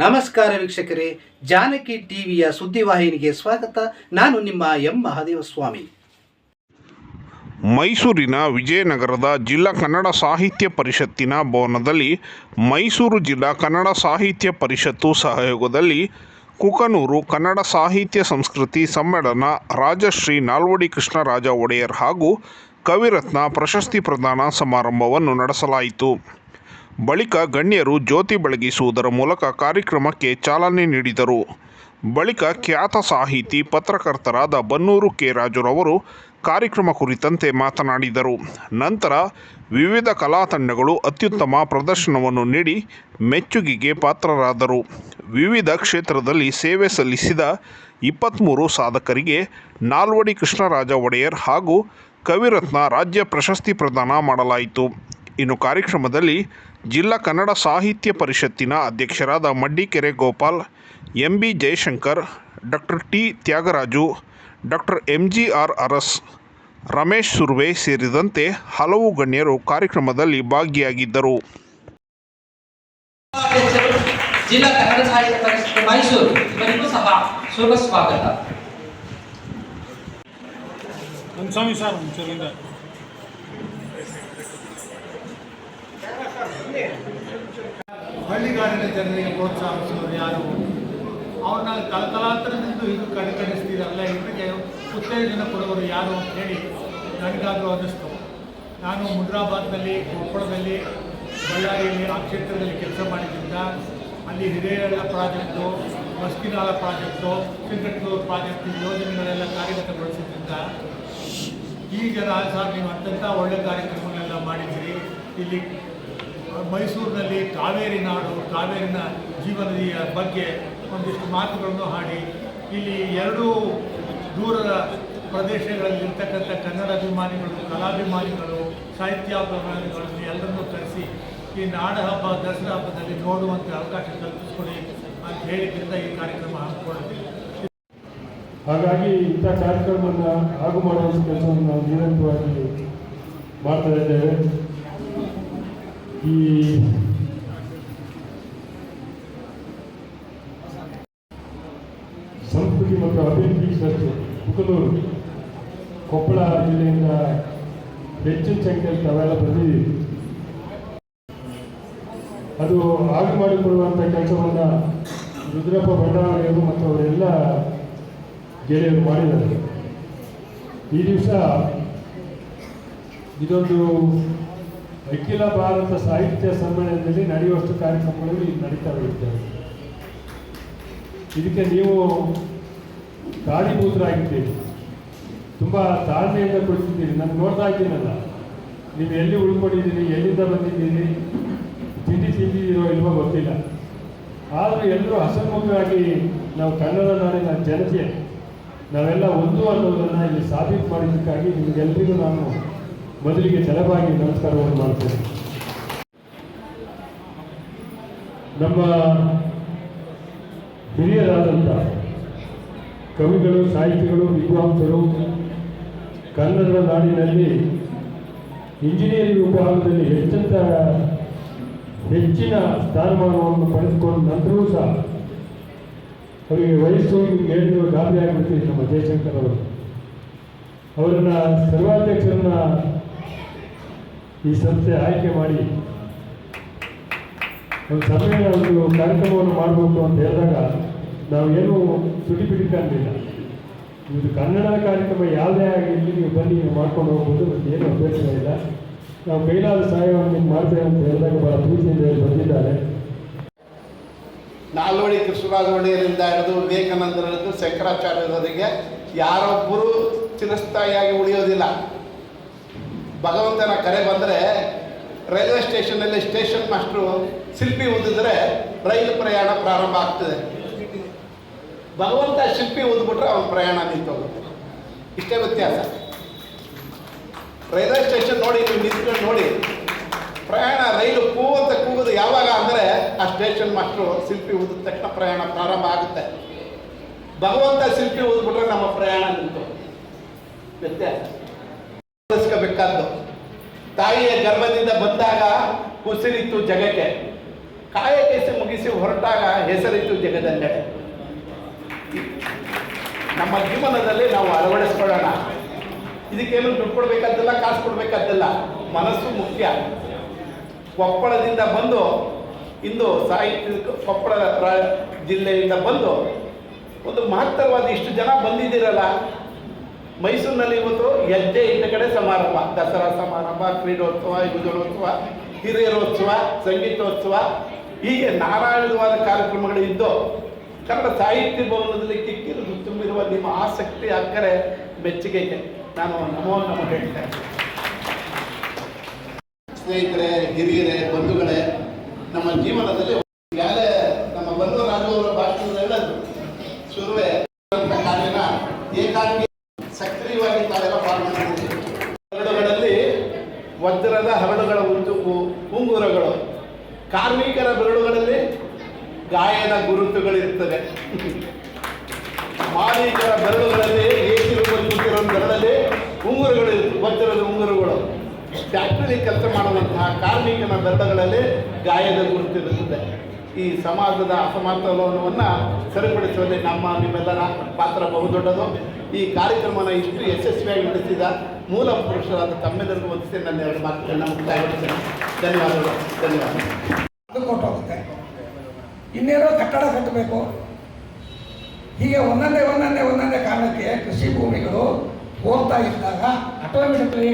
ನಮಸ್ಕಾರ ವೀಕ್ಷಕರೇ, ಜಾನಕಿ ಟಿವಿಯ ಸುದ್ದಿವಾಹಿನಿಗೆ ಸ್ವಾಗತ. ನಾನು ನಿಮ್ಮ ಎಂ ಮಹಾದೇವ ಸ್ವಾಮಿ ಮೈಸೂರಿನ ವಿಜಯನಗರದ ಜಿಲ್ಲಾ ಕನ್ನಡ ಸಾಹಿತ್ಯ ಪರಿಷತ್ತಿನ ಭವನದಲ್ಲಿ ಮೈಸೂರು ಜಿಲ್ಲಾ ಕನ್ನಡ ಸಾಹಿತ್ಯ ಪರಿಷತ್ತು ಸಹಯೋಗದಲ್ಲಿ ಕುಕನೂರು ಕನ್ನಡ ಸಾಹಿತ್ಯ ಸಂಸ್ಕೃತಿ ಸಮ್ಮೇಳನ ರಾಜಶ್ರೀ ನಾಲ್ವಡಿ ಕೃಷ್ಣರಾಜ ಒಡೆಯರ್ ಹಾಗೂ ಕವಿರತ್ನ ಪ್ರಶಸ್ತಿ ಪ್ರದಾನ ಸಮಾರಂಭವನ್ನು ನಡೆಸಲಾಯಿತು. ಬಳಿಕ ಗಣ್ಯರು ಜ್ಯೋತಿ ಬೆಳಗಿಸುವುದರ ಮೂಲಕ ಕಾರ್ಯಕ್ರಮಕ್ಕೆ ಚಾಲನೆ ನೀಡಿದರು. ಬಳಿಕ ಖ್ಯಾತ ಸಾಹಿತಿ, ಪತ್ರಕರ್ತರಾದ ಬನ್ನೂರು ಕೆ. ರಾಜುರವರು ಕಾರ್ಯಕ್ರಮ ಕುರಿತಂತೆ ಮಾತನಾಡಿದರು. ನಂತರ ವಿವಿಧ ಕಲಾ ತಂಡಗಳು ಅತ್ಯುತ್ತಮ ಪ್ರದರ್ಶನವನ್ನು ನೀಡಿ ಮೆಚ್ಚುಗೆಗೆ ಪಾತ್ರರಾದರು. ವಿವಿಧ ಕ್ಷೇತ್ರದಲ್ಲಿ ಸೇವೆ ಸಲ್ಲಿಸಿದ ಇಪ್ಪತ್ತ್ಮೂರು ಸಾಧಕರಿಗೆ ನಾಲ್ವಡಿ ಕೃಷ್ಣರಾಜ ಒಡೆಯರ್ ಹಾಗೂ ಕವಿರತ್ನ ರಾಜ್ಯ ಪ್ರಶಸ್ತಿ ಪ್ರದಾನ ಮಾಡಲಾಯಿತು. ಇನ್ನು ಕಾರ್ಯಕ್ರಮದಲ್ಲಿ ಜಿಲ್ಲಾ ಕನ್ನಡ ಸಾಹಿತ್ಯ ಪರಿಷತ್ತಿನ ಅಧ್ಯಕ್ಷರಾದ Maddikere Gopal M B Jayashankar doctor T Thyagaraju doctor M G R Aras Ramesh Surve ಸೇರಿದಂತೆ ಹಲವು ಗಣ್ಯರು ಕಾರ್ಯಕ್ರಮದಲ್ಲಿ ಭಾಗಿಯಾಗಿದ್ದರು. ಜಿಲ್ಲಾ ಕನ್ನಡ ಸಾಹಿತ್ಯ ಪರಿಷತ್ ಮೈಸೂರು ಇವರಿಗೂ ಸಹ ಶುಭ ಸ್ವಾಗತ. ಹಳ್ಳಿಗಾಡಿನ ಜನರಿಗೆ ಪ್ರೋತ್ಸಾಹಿಸೋರು ಯಾರು? ಅವ್ರನ್ನ ಕಲಕಲಾಂತರದಿಂದ ಇದು ಕಡೆಗಣಿಸ್ತೀರಲ್ಲ ಇವರಿಗೆ ಉತ್ತೇಜನ ಕೊಡೋರು ಯಾರು ಅಂತ ಹೇಳಿ ನನಗಾದರೂ ಅನ್ನಿಸ್ತು ನಾನು ಮುದ್ರಾಬಾದ್ನಲ್ಲಿ, ಕೊಪ್ಪಳದಲ್ಲಿ, ಬಳ್ಳಾರಿಯಲ್ಲಿ ಆ ಕ್ಷೇತ್ರದಲ್ಲಿ ಕೆಲಸ ಮಾಡಿದ್ದರಿಂದ ಅಲ್ಲಿ ಹಿರಿಯರ project Maskinal project Singatlur project ಯೋಜನೆಗಳೆಲ್ಲ ಕಾರ್ಯಗತಗೊಳಿಸಿದ್ರಿಂದ ಈಗ ಸರ್, ನೀವು ಅತ್ಯಂತ ಒಳ್ಳೆ ಕಾರ್ಯಕ್ರಮಗಳೆಲ್ಲ ಮಾಡಿದ್ದೀರಿ. ಇಲ್ಲಿ ಮೈಸೂರಿನಲ್ಲಿ ಕಾವೇರಿ ನಾಡು, ಕಾವೇರಿನ ಜೀವನದಿಯ ಬಗ್ಗೆ ಒಂದಿಷ್ಟು ಮಾತುಗಳನ್ನು ಹಾಡಿ. ಇಲ್ಲಿ ಎರಡೂ ದೂರದ ಪ್ರದೇಶಗಳಲ್ಲಿ ಇರ್ತಕ್ಕಂಥ ಕನ್ನಡ ಅಭಿಮಾನಿಗಳು ಕಲಾಭಿಮಾನಿಗಳು ಸಾಹಿತ್ಯಾಭಿಮಾನಿಗಳನ್ನು ಎಲ್ಲರನ್ನೂ ಕರೆಸಿ ಈ ನಾಡ ಹಬ್ಬ ದಸರಾ ಹಬ್ಬದಲ್ಲಿ ನೋಡುವಂತೆ ಅವಕಾಶ ಕಲ್ಪಿಸಿಕೊಡಿ ಅಂತ ಹೇಳಿದ್ರಿಂದ ಈ ಕಾರ್ಯಕ್ರಮ ಹಮ್ಮಿಕೊಂಡಿದ್ದೀವಿ. ಹಾಗಾಗಿ ಇಂಥ ಕಾರ್ಯಕ್ರಮವನ್ನು ಹಾಗೂ ಮಾಡುವಂಥ ಕೆಲಸವನ್ನು ನಾವು ನಿರಂತರವಾಗಿ ಮಾಡ್ತಾ ಇದ್ದೇವೆ. ಈ ಸಂಸ್ಕೃತಿ ಮತ್ತು ಅಭಿವೃದ್ಧಿ ಸಂಸ್ಥೆ ಕುಕನೂರು ಕೊಪ್ಪಳ ಜಿಲ್ಲೆಯಿಂದ ಹೆಚ್ಚಿನ ಸಂಖ್ಯೆಯಲ್ಲಿ ತಾವೆಲ್ಲ ಬಂದಿದ್ದೀವಿ ಅದು ಆಗಿ ಮಾಡಿಕೊಳ್ಳುವಂಥ ಕೆಲಸವನ್ನು ರುದ್ರಪ್ಪ ಭಂಡಾರಿಯವರು ಮತ್ತು ಅವರೆಲ್ಲ ಗೆಳೆಯರು ಮಾಡಿದ್ದಾರೆ. ಈ ದಿವಸ ಇದೊಂದು ಅಖಿಲ ಭಾರತ ಸಾಹಿತ್ಯ ಸಮ್ಮೇಳನದಲ್ಲಿ ನಡೆಯುವಷ್ಟು ಕಾರ್ಯಕ್ರಮಗಳು ಇಲ್ಲಿ ನಡೀತಾ ಇರ್ತವೆ ಇದಕ್ಕೆ ನೀವು ಕಾರಣೀಭೂತರಾಗಿದ್ದೀರಿ ತುಂಬ ತಾಳ್ಮೆಯಿಂದ ಕುಳಿತಿದ್ದೀರಿ. ನಾನು ನೋಡ್ತಾ ಇದ್ದೀನಲ್ಲ. ನೀವು ಎಲ್ಲಿ ಉಳ್ಕೊಂಡಿದ್ದೀರಿ, ಎಲ್ಲಿಂದ ಬಂದಿದ್ದೀರಿ, ತಿಂಡಿ ತಿಂದಿದ್ದೀರೋ ಇಲ್ವೋ ಗೊತ್ತಿಲ್ಲ. ಆದರೂ ಎಲ್ಲರೂ ಹಸನ್ಮುಖವಾಗಿ ನಾವು ಕನ್ನಡ ನಾಡಿನ ಜನತೆ. ನಾವೆಲ್ಲ ಒಂದು ಅನ್ನೋದನ್ನು ಇಲ್ಲಿ ಸಾಬೀತು ಮಾಡಿದ್ದಕ್ಕಾಗಿ ನಿಮಗೆಲ್ಲರಿಗೂ ನಾನು ಮೊದಲಿಗೆ ಚಲವಾಗಿ ನಮಸ್ಕಾರವನ್ನು ಮಾಡ್ತೇನೆ. ನಮ್ಮ ಹಿರಿಯರಾದಂಥ ಕವಿಗಳು, ಸಾಹಿತಿಗಳು, ವಿದ್ವಾಂಸರು ಕನ್ನಡದ ನಾಡಿನಲ್ಲಿ ಇಂಜಿನಿಯರಿಂಗ್ ವಿಭಾಗದಲ್ಲಿ ಹೆಚ್ಚಂತ ಹೆಚ್ಚಿನ ಸ್ಥಾನಮಾನವನ್ನು ಪಡೆದುಕೊಂಡ ನಂತರವೂ ಸಹ ಅವರಿಗೆ ವಯಸ್ಸು ಹೇಳಿದ್ರು ಗಾಬರಿ ನಮ್ಮ ಜಯಶಂಕರ್ ಅವರು. ಅವರನ್ನ ಸರ್ವಾಧ್ಯಕ್ಷರನ್ನ ಈ ಸಂಸ್ಥೆ ಆಯ್ಕೆ ಮಾಡಿ ಒಂದು ಸಭೆಯ ಒಂದು ಕಾರ್ಯಕ್ರಮವನ್ನು ಮಾಡಬೇಕು ಅಂತ ಹೇಳಿದಾಗ ನಾವೇನು ಸುಡಿ ಬಿಡಿಕಂದಿಲ್ಲ ಇದು ಕನ್ನಡ ಕಾರ್ಯಕ್ರಮ ಯಾವುದೇ ಆಗಿರಲಿ ನೀವು ಬನ್ನಿ ಮಾಡ್ಕೊಂಡು ಹೋಗ್ಬೋದು ಮತ್ತೆ ಏನು ಅಭ್ಯಾಸ ಇಲ್ಲ. ನಾವು ಕೈಲಾದ ಸಹಾಯವನ್ನು ನೀವು ಮಾಡ್ತೇವೆ ಅಂತ ಹೇಳಿದಾಗ ಬಹಳ ಪ್ರೀತಿಯಿಂದ ಬಂದಿದ್ದಾರೆ. ನಾಲ್ವಡಿ ಕೃಷ್ಣರಾಜ ಒಡೆಯರಿಂದ ಹಿಡಿದು ವಿವೇಕಾನಂದರದ್ದು ಶಂಕರಾಚಾರ್ಯರವರಿಗೆ ಯಾರೊಬ್ಬರೂ ಚಿರಸ್ಥಾಯಿಯಾಗಿ ಉಳಿಯೋದಿಲ್ಲ. ಭಗವಂತನ ಕರೆ ಬಂದರೆ ರೈಲ್ವೆ ಸ್ಟೇಷನಲ್ಲಿ ಸ್ಟೇಷನ್ ಮಾಸ್ಟ್ರು ಶಿಲ್ಪಿ ಊದಿದ್ರೆ ರೈಲು ಪ್ರಯಾಣ ಪ್ರಾರಂಭ ಆಗ್ತದೆ. ಭಗವಂತ ಶಿಲ್ಪಿ ಊದ್ಬಿಟ್ರೆ ಅವನ ಪ್ರಯಾಣ ನಿಂತೋಗುತ್ತೆ. ಇಷ್ಟೇ ವ್ಯತ್ಯಾಸ. ರೈಲ್ವೆ ಸ್ಟೇಷನ್ ನೋಡಿ, ನೀವು ನಿಂತ್ಕೊಂಡು ನೋಡಿ, ಪ್ರಯಾಣ ರೈಲು ಕೂವಂತ ಕೂಗೋದು ಯಾವಾಗ ಅಂದರೆ ಆ ಸ್ಟೇಷನ್ ಮಾಸ್ಟ್ರು ಶಿಲ್ಪಿ ಊದಿದ ತಕ್ಷಣ ಪ್ರಯಾಣ ಪ್ರಾರಂಭ ಆಗುತ್ತೆ. ಭಗವಂತ ಶಿಲ್ಪಿ ಊದ್ಬಿಟ್ರೆ ನಮ್ಮ ಪ್ರಯಾಣ ನಿಂತು ವ್ಯತ್ಯಾಸ. ಗಮನಿಸ್ಕೋಬೇಕಾದ್ದು ತಾಯಿಯ ಗರ್ಭದಿಂದ ಬಂದಾಗ ಉಸಿರಿತ್ತು ಜಗಕ್ಕೆ. ಕಾಯ ಕೆಸಿ ಮುಗಿಸಿ ಹೊರಟಾಗ ಹೆಸರಿತ್ತು ಜಗದಲ್ಲೆಡೆ ನಮ್ಮ ಜೀವನದಲ್ಲಿ ನಾವು ಅಳವಡಿಸ್ಕೊಳ್ಳೋಣ. ಇದಕ್ಕೇನು ದುಡ್ಡು ಕೊಡಬೇಕಾದ್ದಲ್ಲ, ಕಾಸು ಕೊಡಬೇಕಾದ್ದಲ್ಲ, ಮನಸ್ಸು ಮುಖ್ಯ. ಕೊಪ್ಪಳದಿಂದ ಬಂದು, ಇಂದು ಸಾಹಿತ್ಯ ಕೊಪ್ಪಳ ಜಿಲ್ಲೆಯಿಂದ ಬಂದು, ಒಂದು ಮಹತ್ತರವಾದ ಇಷ್ಟು ಜನ ಬಂದಿದ್ದೀರಲ್ಲ ಮೈಸೂರಿನಲ್ಲಿ ಇವತ್ತು ಹೆಜ್ಜೆ ಇಟ್ಟ ಕಡೆ ಸಮಾರಂಭ. ದಸರಾ ಸಮಾರಂಭ, ಕ್ರೀಡೋತ್ಸವ, ಯುವಜನೋತ್ಸವ, ಹಿರಿಯರೋತ್ಸವ, ಸಂಗೀತೋತ್ಸವ, ಹೀಗೆ ನಾರಾಯಣವಾದ ಕಾರ್ಯಕ್ರಮಗಳು ಇದ್ದು ಕನ್ನಡ ಸಾಹಿತ್ಯ ಭವನದಲ್ಲಿ ಕಿಕ್ಕಿರಿದು ತುಂಬಿರುವ ನಿಮ್ಮ ಆಸಕ್ತಿ ಅಕ್ಕರೆ ಮೆಚ್ಚುಗೆಗೆ ನಾನು ನಮೋ ನಮ ಹೇಳ್ತೇನೆ. ಸ್ನೇಹಿತರೆ, ಹಿರಿಯರೇ, ಬಂಧುಗಳೇ, ನಮ್ಮ ಜೀವನದಲ್ಲಿ ಮಾಲೀಕರ ಬೆರಳುಗಳಲ್ಲಿ ಏಸಿರು ಬಂದಿರೋ ಬೆರಳಲ್ಲಿ ಉಂಗುರುಗಳು ಇರ್ತವೆ, ಉಂಗುರುಗಳು. ಫ್ಯಾಕ್ಟರಿ ಕೆಲಸ ಮಾಡುವಂತಹ ಕಾರ್ಮಿಕನ ಬೆರಳುಗಳಲ್ಲಿ ಗಾಯದ ಗುರುತಿರುತ್ತದೆ ಈ ಸಮಾಜದ ಅಸಮತೋಲನವನ್ನು ಸರಿಪಡಿಸುವಲ್ಲಿ ನಮ್ಮ ನಿಮ್ಮೆಲ್ಲರ ಪಾತ್ರ ಬಹುದೊಡ್ಡದು. ಈ ಕಾರ್ಯಕ್ರಮನ ಇಷ್ಟು ಯಶಸ್ವಿಯಾಗಿ ನಡೆಸಿದ ಮೂಲ ಪುರುಷರಾದ ತಮ್ಮೆಲ್ಲರಿಗೂ ವಂದಿಸಿ ನನ್ನ ಎರಡು ಮಾತುಗಳನ್ನು ಮುಕ್ತಾಯಗೊಳಿಸ್ತೇನೆ ಧನ್ಯವಾದಗಳು. ಧನ್ಯವಾದಗಳು. ಕೊಟ್ಟೋಗುತ್ತೆ ಇನ್ನೇನೋ ಕಟ್ಟಡ ಕಟ್ಟಬೇಕು. ಹೀಗೆ ಒಂದೊಂದೇ ಒಂದೊಂದೇ ಒಂದೊಂದೇ ಕಾರಣಕ್ಕೆ ಕೃಷಿ ಭೂಮಿಗಳು ಹೋಗ್ತಾ ಇದ್ದಾಗ ಆಟೋಮೆಟಿಕ್ಲಿ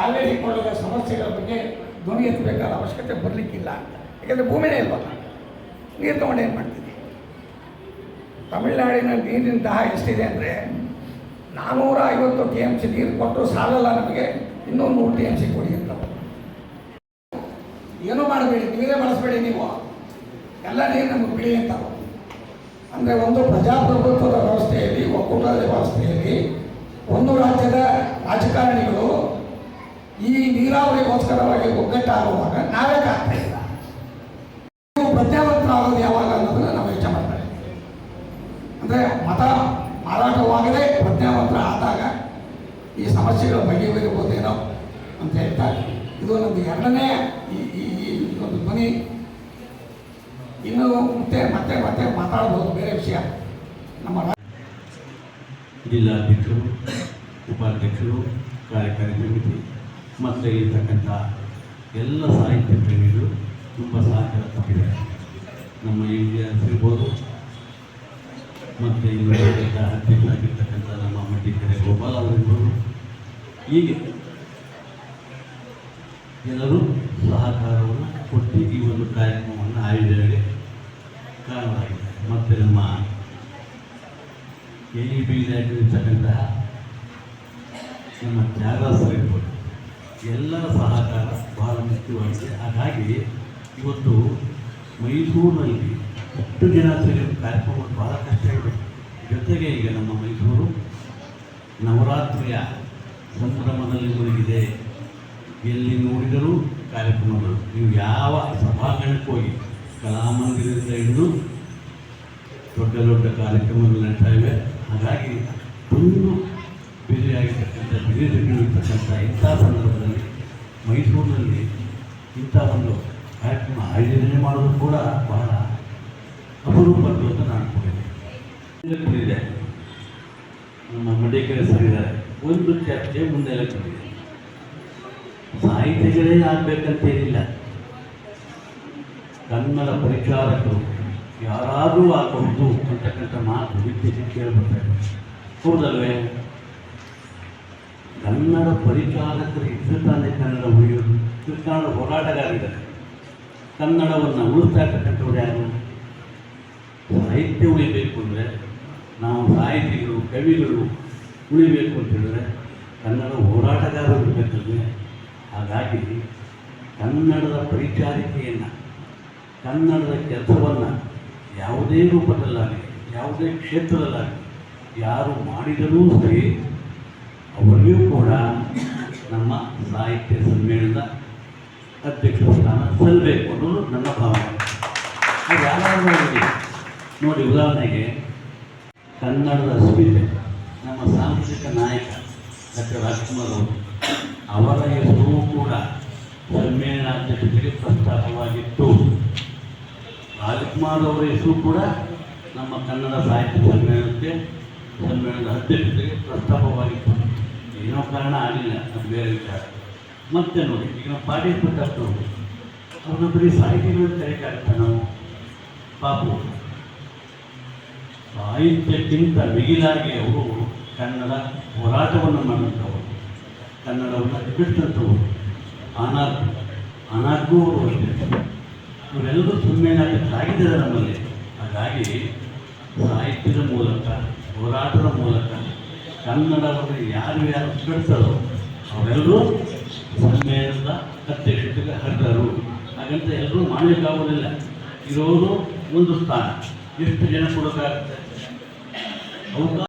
ಆಲ್ರೆಡಿ ಕೊಳ್ಳದ ಸಮಸ್ಯೆಗಳ ಬಗ್ಗೆ ಧ್ವನಿ ಎತ್ತಬೇಕಾದ ಅವಶ್ಯಕತೆ ಬರಲಿಕ್ಕಿಲ್ಲ. ಯಾಕೆಂದರೆ ಭೂಮಿನೇ ಇಲ್ವಲ್ಲ ನೀರು ತೊಗೊಂಡು ಏನು ಮಾಡ್ತೀವಿ ತಮಿಳುನಾಡಿನ ನೀರಿನ ದಾಹ ಎಷ್ಟಿದೆ ಅಂದರೆ ನಾನ್ನೂರ ಐವತ್ತು ಟಿ ಎಂ ಸಿ ನೀರು ಕೊಟ್ಟರು ಸಾಲಲ್ಲ ನಮಗೆ ಇನ್ನೂ ನೂರು ಟಿ ಎಂ ಸಿ ಕೊಡಿ ಅಂತ. ಏನೂ ಮಾಡಬೇಡಿ, ನೀರೇ ಬಳಸಬೇಡಿ ನೀವು. ಎಲ್ಲ ನೀರು ನಮಗೆ ಬಿಡಿ ಅಂತ. ಅಂದರೆ ಒಂದು ಪ್ರಜಾಪ್ರಭುತ್ವದ ವ್ಯವಸ್ಥೆಯಲ್ಲಿ, ಒಕ್ಕೂಟದ ವ್ಯವಸ್ಥೆಯಲ್ಲಿ ಒಂದು ರಾಜ್ಯದ ರಾಜಕಾರಣಿಗಳು ಈ ನೀರಾವರಿಗೋಸ್ಕರವಾಗಿ ಒಗ್ಗಟ್ಟಾಗುವಾಗ ನಾವೇ ಕಾಗ್ತಾ ಇಲ್ಲ. ಪ್ರಜ್ಞಾವಂತರಾಗೋದು ಯಾವಾಗ ಅನ್ನೋದನ್ನ ನಾವು ಯೋಚನೆ ಮಾಡ್ತಾರೆ ಅಂದರೆ ಮತ ಮಾರಾಟವಾಗದೆ ಪ್ರಜ್ಞಾವಂತರ ಆದಾಗ ಈ ಸಮಸ್ಯೆಗಳು ಬಗೆಹರಿಬೋದೇನೋ ಅಂತ ಹೇಳ್ತಾರೆ ಇದು ನಮ್ಮದು ಎರಡನೇ ಈ ಒಂದು ಧ್ವನಿ ಇನ್ನು ಮತ್ತೆ ಮತ್ತೆ ಮತ್ತೆ ಮಾತಾಡಬಹುದು ಬೇರೆ ವಿಷಯ. ನಮ್ಮ ಜಿಲ್ಲಾಧ್ಯಕ್ಷರು, ಉಪಾಧ್ಯಕ್ಷರು ಕಾರ್ಯಕಾರಿ ಸಮಿತಿ ಮತ್ತು ಇರ್ತಕ್ಕಂಥ ಎಲ್ಲ ಸಾಹಿತ್ಯ ಪ್ರೇಮಿಗಳು ತುಂಬ ಸಹಕಾರ ತಪ್ಪಿದ್ದಾರೆ ನಮ್ಮ ಇರ್ಬೋದು ಮತ್ತು ಇನ್ನು ಅಧ್ಯಕ್ಷರಾಗಿರ್ತಕ್ಕಂಥ ನಮ್ಮ ಕಡೆ ಗೋಪಾಲ್ ಅವರಿರ್ಬೋದು. ಹೀಗೆ ಎಲ್ಲರೂ ಸಹಕಾರವನ್ನು ಕೊಟ್ಟು ಈ ಒಂದು ಕಾರ್ಯಕ್ರಮವನ್ನು ಆಯೋಜನೆಗೆ ಕಾರಣವಾಗಿದ್ದಾರೆ ಮತ್ತು ನಮ್ಮ ಎ ಇ ಬಿ ಇರ್ತಕ್ಕಂತಹ ನಮ್ಮ ತ್ಯಾಗರಾಜರು ಇರ್ಬೋದು. ಎಲ್ಲರ ಸಹಕಾರ ಬಹಳ ಮುಖ್ಯವಾಗಿದೆ. ಹಾಗಾಗಿ ಇವತ್ತು ಮೈಸೂರಿನಲ್ಲಿ ಎಷ್ಟು ಜನ ಸೇರಿ ಕಾರ್ಯಕ್ರಮ ಬಹಳ ಕಷ್ಟ ಇದೆ. ಜೊತೆಗೆ ಈಗ ನಮ್ಮ ಮೈಸೂರು ನವರಾತ್ರಿಯ ಸಂಭ್ರಮದಲ್ಲಿ ಮುಳುಗಿದೆ. ಎಲ್ಲಿ ನೋಡಿದರೂ ಕಾರ್ಯಕ್ರಮಗಳು. ನೀವು ಯಾವ ಸಭಾಂಗಣಕ್ಕೆ ಹೋಗಿ ಕಲಾಮಂದಿರದಿಂದ ಹಿಡಿದು ದೊಡ್ಡ ದೊಡ್ಡ ಕಾರ್ಯಕ್ರಮಗಳು ನಡೀತಾ ಇವೆ ಹಾಗಾಗಿ ಒಂದು ಬಿಸಿಯಾಗಿರ್ತಕ್ಕಂಥ ಬಿರಿ ಇರ್ತಕ್ಕಂಥ ಇಂಥ ಸಂದರ್ಭದಲ್ಲಿ ಮೈಸೂರಿನಲ್ಲಿ ಇಂಥ ಒಂದು ಕಾರ್ಯಕ್ರಮ ಆಯೋಜನೆ ಮಾಡೋದು ಕೂಡ ಬಹಳ ಅಪರೂಪದ್ದು ಅಂತ ನಾನು ಇದೆ ನಮ್ಮ ಮಡಿಕೆರೆ ಸರಿದ್ದಾರೆ ಒಂದು ಚರ್ಚೆ ಮುಂದೆ ಬಂದಿದೆ ಸಾಹಿತಿಗಳೇ ಆಗಬೇಕಂತೇನಿಲ್ಲ. ಕನ್ನಡ ಪರಿಚಾರಕರು ಯಾರಾದರೂ ಆಗಬಹುದು ಅಂತಕ್ಕಂಥ ಮಾತು ಕೇಳಿಬರ್ತಾ ಇದೆ. ಹೌದಲ್ವೇ ಕನ್ನಡ ಪರಿಚಾರಕರು ಇದ್ದು ತಾನೇ ಕನ್ನಡ ಉಳಿಯೋದು. ಇದು ಕನ್ನಡ ಹೋರಾಟಗಾರಿದ್ದಾರೆ ಕನ್ನಡವನ್ನು ಉಳಿಸ್ತಾ ಇರ್ತಕ್ಕಂಥವ್ರು ಯಾರು? ಸಾಹಿತ್ಯ ಉಳಿಬೇಕು ಅಂದರೆ ನಾವು ಸಾಹಿತಿಗಳು, ಕವಿಗಳು ಉಳಿಬೇಕು ಅಂತ ಹೇಳಿದ್ರೆ ಕನ್ನಡ ಹೋರಾಟಗಾರರು ಇರಬೇಕಂದ್ರೆ ಹಾಗಾಗಿ ಕನ್ನಡದ ಪರಿಚಾರಿಕೆಯನ್ನು ಕನ್ನಡದ ಕೆಲಸವನ್ನು ಯಾವುದೇ ರೂಪದಲ್ಲಾಗಲಿ, ಯಾವುದೇ ಕ್ಷೇತ್ರದಲ್ಲಾಗಲಿ, ಯಾರು ಮಾಡಿದರೂ ಸರಿ ಅವರಿಗೂ ಕೂಡ ನಮ್ಮ ಸಾಹಿತ್ಯ ಸಮ್ಮೇಳನದ ಅಧ್ಯಕ್ಷ ಸ್ಥಾನ ಸಲ್ಲಬೇಕು ಅನ್ನೋದು ನನ್ನ ಭಾವನೆ. ಅದು ಯಾರಾದರೂ ನೋಡಿ ಉದಾಹರಣೆಗೆ ಕನ್ನಡದ ಅಸ್ಮಿತೆ ನಮ್ಮ ಸಾಂಸ್ಕೃತಿಕ ನಾಯಕ ಡಾಕ್ಟರ್ ರಾಜ್ಕುಮಾರ್ ಅವರು, ಅವರ ಹೆಸರು ಕೂಡ ಸಮ್ಮೇಳನಾಧ್ಯಕ್ಷತೆಗೆ ಪ್ರಸ್ತಾಪವಾಗಿತ್ತು. ಲಕ್ಷ್ಮಣರವರ ಹೆಸರು ಕೂಡ ನಮ್ಮ ಕನ್ನಡ ಸಾಹಿತ್ಯ ಸಮ್ಮೇಳನಕ್ಕೆ ಸಮ್ಮೇಳನದ ಅಧ್ಯಕ್ಷತೆಗೆ ಪ್ರಸ್ತಾಪವಾಗಿತ್ತು ಏನೋ ಕಾರಣ ಆಗಿಲ್ಲ ನಮ್ಮ ಬೇರೆ ವಿಚಾರ ಮತ್ತೆ ನೋಡಿ ಈಗ ನಮ್ಮ ಪಾಟೀಲ್ ಪ್ರಕಾಶ್ ಅವರು ಅವ್ರನ್ನ ಬರೀ ಸಾಹಿತಿಗಳನ್ನು ಕರೆಯಕ್ಕಾಗತ್ತ ನಾವು ಪಾಪು ಸಾಹಿತ್ಯಕ್ಕಿಂತ ಮಿಗಿಲಾಗಿ ಅವರು ಕನ್ನಡ ಹೋರಾಟವನ್ನು ಮಾಡಿದಂಥವರು ಕನ್ನಡವನ್ನು ಬಿಟ್ಟಂಥವರು ಅನಾಥ ಅನಾಥಗೂ ಅವರು ಅಷ್ಟೇ ಇವರೆಲ್ಲರೂ ಸಮ್ಮೇಳನಕ್ಕಾಗಿದ್ದಾರೆ ನಮ್ಮಲ್ಲಿ. ಹಾಗಾಗಿ ಸಾಹಿತ್ಯದ ಮೂಲಕ, ಹೋರಾಟದ ಮೂಲಕ ಕನ್ನಡವನ್ನು ಯಾರು ಯಾರು ಕಟ್ತಾರೋ ಅವರೆಲ್ಲರೂ ಸಮ್ಮೇಳನದ ಅಧ್ಯಕ್ಷತೆಗೆ ಹರಿದರು ಹಾಗಂತ ಎಲ್ಲರೂ ಮಾಡಲಿಕ್ಕಾಗೋದಿಲ್ಲ ಇರೋರು ಒಂದು ಸ್ಥಾನ. ಎಷ್ಟು ಜನ ಕೊಡೋಕ್ಕಾಗುತ್ತೆ? ಅವಕಾಶ